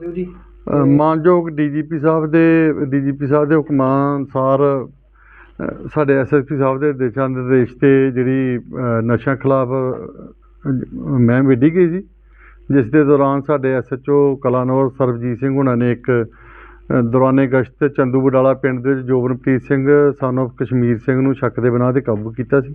ਦਿਓ ਜੀ? ਮਾਨਯੋਗ ਡੀਜੀਪੀ ਸਾਹਿਬ ਦੇ ਡੀਜੀਪੀ ਸਾਹਿਬ ਦੇ ਹੁਕਮਾਂ ਅਨੁਸਾਰ ਸਾਡੇ ਐਸਐਸਪੀ ਸਾਹਿਬ ਦੇ ਦਿਸ਼ਾ ਨਿਰਦੇਸ਼ ਤੇ ਜਿਹੜੀ ਅ, ਨਸ਼ਿਆਂ ਖਿਲਾਫ ਮੈਂ ਵਿੱਢੀ ਗਈ ਸੀ ਜਿਸ ਦੇ ਦੌਰਾਨ ਸਾਡੇ ਐਸਐਚਓ ਕਲਾਨੌਰ ਸਰਬਜੀਤ ਸਿੰਘ ਹੁਣਾਂ ਨੇ ਇੱਕ ਦੌਰਾਨੇ ਗਸ਼ਤ ਚੰਦੂ ਬਡਾਲਾ ਪਿੰਡ ਦੇ ਜੋਬਨਪ੍ਰੀਤ ਸਿੰਘ son of ਕਸ਼ਮੀਰ ਸਿੰਘ ਨੂੰ ਸ਼ੱਕ ਦੇ ਬਿਨਾਂ ਤੇ ਕਾਬੂ ਕੀਤਾ ਸੀ।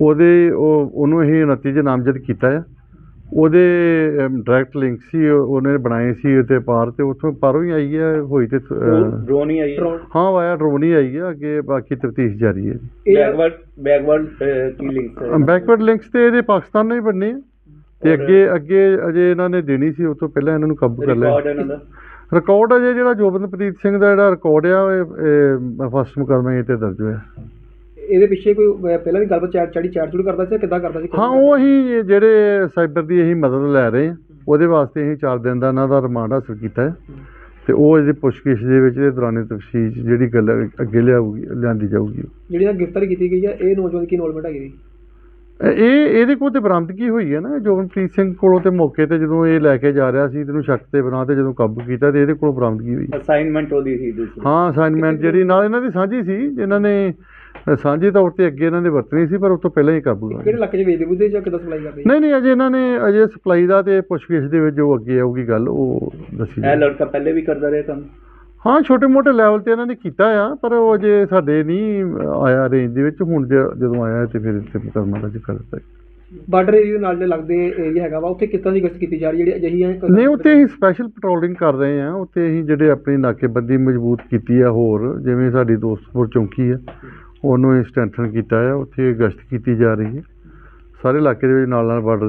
ਉਹਦੇ ਉਹ ਉਹਨੂੰ ਅਸੀਂ 29 ਚ ਨਾਮਜ਼ਦ ਕੀਤਾ ਆ। ਉਹਦੇ ਡਾਇਰੈਕਟ ਲਿੰਕ ਸੀ ਉਹ- ਉਹਨੇ ਬਣਾਏ ਸੀ ਉਹਤੇ ਪਾਰ ਤੇ ਉੱਥੋਂ ਪਾਰੋਂ ਹੀ ਆਈ ਹੈ ਹੋਈ ਤੇ ਡਰੋਨ ਹੀ ਆਈ ਹਾਂ ਵਾਇਆ ਡਰੋਨ ਹੀ ਆਈ ਹੈ ਅੱਗੇ ਬਾਕੀ ਤਫਤੀਸ਼ ਜਾਰੀ ਹੈ ਇਹ ਬੈਕਵਰਡ ਬੈਕਵਰਡ ਕੀ ਲਿੰਕ ਬੈਕਵਰਡ ਲਿੰਕਸ ਤੇ ਇਹਦੇ ਪਾਕਿਸਤਾਨ ਨਾਲ ਹੀ ਬਣਨੇ ਆ। ਤੇ ਅੱਗੇ ਅੱਗੇ ਅਜੇ ਇਹਨਾਂ ਨੇ ਦੇਣੀ ਸੀ ਉਸ ਤੋਂ ਪਹਿਲਾਂ ਇਹਨਾਂ ਨੂੰ ਕਾਬੂ ਕਰ ਲਿਆ। ਰਿਕਾਰਡ ਅਜੇ ਜਿਹੜਾ ਜੋਬਨਪ੍ਰੀਤ ਸਿੰਘ ਦਾ ਜਿਹੜਾ ਰਿਕਾਰਡ ਆ ਇਹ ਫਸਟ ਮੁਕਦਮੇ ਇਹ ਤੇ ਦਰਜ ਹੋਇਆ। ਇਹਦੇ ਪਿੱਛੇ ਕੋਈ ਅਹ, ਪਹਿਲਾਂ ਵੀ ਗੱਲਬਾਤ ਚੈਟ ਚੜੀ ਚੈਟ ਚੂੜ ਕਰਦਾ ਸੀ ਜਾਂ ਕਿੱਦਾਂ ਕਰਦਾ ਸੀ ਹਾਂ ਉਹ ਅਸੀਂ ਜਿਹੜੇ ਸਾਈਬਰ ਦੀ ਅਸੀਂ ਮਦਦ ਲੈ ਰਹੇ ਹਾਂ ਉਹਦੇ ਵਾਸਤੇ ਅਸੀਂ 4 ਦਿਨ ਦਾ ਇਹਨਾਂ ਦਾ ਰਿਮਾਂਡ ਹਾਸਲ ਕੀਤਾ ਹੈ। ਤੇ ਉਹ ਇਹਦੀ ਪੁੱਛਗਿੱਛ ਦੇ ਵਿੱਚ ਦੇ ਦੌਰਾਨੇ ਤਫਸੀਲ ਜਿਹੜੀ ਗੱਲ ਅੱਗੇ ਲਿਆਊਗੀ ਲਿਆਂਦੀ ਜਾਊਗੀ। ਜਿਹੜੀ ਗ੍ਰਿਫਤਾਰੀ ਕੀਤੀ ਗਈ ਹੈ ਇਹ ਨੌਜਵਾਨ ਕੀ ਇਨਵੋਲਵਮੈਂਟ ਹੈਗੀ? ਜੀ ਇਹ ਇਹਦੇ ਕੋਲ ਤੇ ਬਰਾਮਦਗੀ ਹੋਈ ਹੈ ਨਾ ਜੋਬਨਪ੍ਰੀਤ ਸਿੰਘ ਕੋਲੋਂ ਤੇ ਮੌਕੇ ਤੇ ਜਦੋਂ ਇਹ ਲੈ ਕੇ ਜਾ ਰਿਹਾ ਸੀ ਤੈਨੂੰ ਸ਼ੱਕ ਤੇ ਬਣਾ ਤੇ ਜਦੋਂ ਕਾਬੂ ਕੀਤਾ ਤੇ ਇਹਦੇ ਕੋਲੋਂ ਬਰਾਮਦਗੀ ਹੋਈ। ਅਸਾਈਨਮੈਂਟ ਉਹਦੀ ਸੀ ਦੂਸਰੀ। ਹਾਂ ਅਸਾਈਨਮੈਂਟ ਜਿਹੜੀ ਨਾਲ ਇਹਨਾਂ ਦੀ ਸਾਂਝੀ ਸੀ ਜਿਨ੍ਹਾਂ ਨੇ ਸਾਂਝੇ ਤੌਰ ਤੇ ਅੱਗੇ ਇਹਨਾਂ ਦੇ ਵਰਤਣੀ ਸੀ ਪਰ ਉਸ ਤੋਂ ਪਹਿਲਾਂ ਹੀ ਕਾਬੂ ਆ ਕਿਹੜੇ ਇਲਾਕੇ 'ਚ ਵੇਚਦੇ ਬੁੱਧੇ ਜਾਂ ਕਿੱਦਾਂ ਸਪਲਾਈ ਕਰਦੇ? ਨਹੀਂ ਨਹੀਂ ਅਜੇ ਇਹਨਾਂ ਨੇ ਅਜੇ ਸਪਲਾਈ ਦਾ ਤੇ ਪੁੱਛਗਿੱਛ ਦੇ ਵਿੱਚ ਜੋ ਅੱਗੇ ਆਊਗੀ ਗੱਲ ਉਹ ਦੱਸੀ ਇਹ ਜਾਊਗੀ। ਲੜਕਾ ਪਹਿਲੇ ਵੀ ਕਰਦਾ ਰਿਹਾ ਕੰਮ ਹਾਂ ਛੋਟੇ ਮੋਟੇ ਲੈਵਲ ਤੇ ਇਹਨਾਂ ਨੇ ਕੀਤਾ ਆ ਪਰ ਉਹ ਅਜੇ ਸਾਡੇ ਨਹੀਂ ਆਇਆ ਰੇਂਜ ਦੇ ਵਿੱਚ। ਹੁਣ ਜਦੋਂ ਆਇਆ ਤੇ ਫਿਰ ਇੱਥੇ ਮੁਕੱਦਮਾ ਦਰਜ ਕਰ ਦਿੱਤਾ ਬਾਰਡਰ ਏਰੀਆ ਦੇ ਨਾਲ ਦੇ ਲੱਗਦੇ ਏਰੀਆ ਹੈਗਾ ਵਾ ਉੱਥੇ ਕਿਸ ਤਰ੍ਹਾਂ ਦੀ ਗਸ਼ਤ ਕੀਤੀ ਜਾ ਰਹੀ ਜਿਹੜੀ ਅਜਿਹੀਆਂ ਨਹੀਂ ਉੱਥੇ ਅਸੀਂ ਸਪੈਸ਼ਲ ਪੈਟਰੋਲਿੰਗ ਕਰ ਰਹੇ ਹਾਂ। ਉੱਥੇ ਅਸੀਂ ਜਿਹੜੇ ਆਪਣੀ ਨਾਕੇਬੰਦੀ ਮਜ਼ਬੂਤ ਕੀਤੀ ਆ ਹੋਰ ਜਿਵੇਂ ਸਾਡੀ ਦੋਸਤਪੁਰ ਚੌਂਕੀ ਆ। ਉਹਨੂੰ ਅਸੀਂ ਸਟਰੈਂਥਨ ਕੀਤਾ ਆ ਉੱਥੇ ਗਸ਼ਤ ਕੀਤੀ ਜਾ ਰਹੀ ਹੈ। ਸਾਰੇ ਇਲਾਕੇ ਦੇ ਵਿੱਚ ਨਾਲ ਨਾਲ ਬਾਰਡਰ ਦੀ